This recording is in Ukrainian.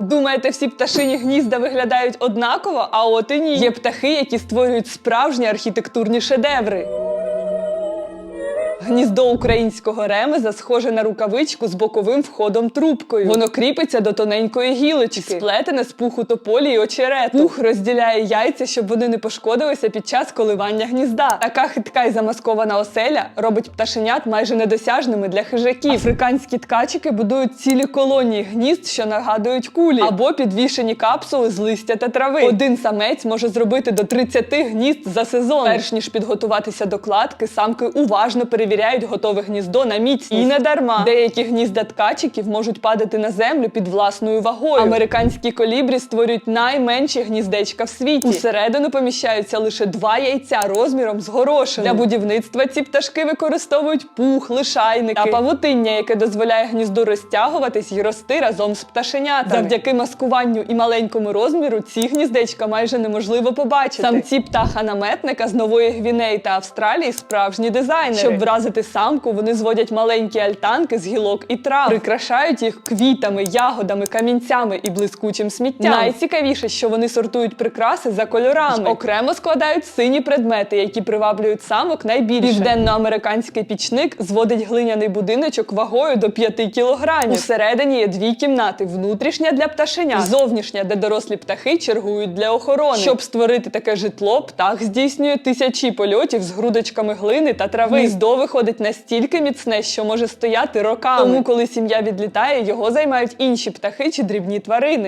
Думаєте, всі пташині гнізда виглядають однаково, а от і ні. Є птахи, які створюють справжні архітектурні шедеври. Гніздо українського ремеза схоже на рукавичку з боковим входом трубкою. Воно кріпиться до тоненької гілочки, сплетене з пуху тополі і очерету. Пух розділяє яйця, щоб вони не пошкодилися під час коливання гнізда. Така хитка і замаскована оселя робить пташенят майже недосяжними для хижаків. Африканські ткачики будують цілі колонії гнізд, що нагадують кулі, або підвішені капсули з листя та трави. Один самець може зробити до 30 гнізд за сезон. Перш ніж підготуватися до кладки, самки уважно перевіряють готове гніздо на міцність. І не дарма. Деякі гнізда ткачиків можуть падати на землю під власною вагою. Американські колібрі створюють найменші гніздечка в світі. Усередину поміщаються лише два яйця розміром з горошину. Для будівництва ці пташки використовують пух, лишайники та павутиння, яке дозволяє гнізду розтягуватись і рости разом з пташенятами. Завдяки маскуванню і маленькому розміру ці гніздечка майже неможливо побачити. Самці птаха-наметника з Нової Гвінеї та Австралії справжні дизайнери. Щоб вразити самку, вони зводять маленькі альтанки з гілок і трав, прикрашають їх квітами, ягодами, камінцями і блискучим сміттям. Найцікавіше, що вони сортують прикраси за кольорами. Окремо складають сині предмети, які приваблюють самок найбільше. Південноамериканський пічник зводить глиняний будиночок вагою до 5 кілограмів. Усередині є дві кімнати: внутрішня для пташеня, зовнішня, де дорослі птахи чергують для охорони. Щоб створити таке житло, птах здійснює тисячі польотів з грудочками глини та трави. Гніздо виходить настільки міцне, що може стояти роками. Тому, коли сім'я відлітає, його займають інші птахи чи дрібні тварини.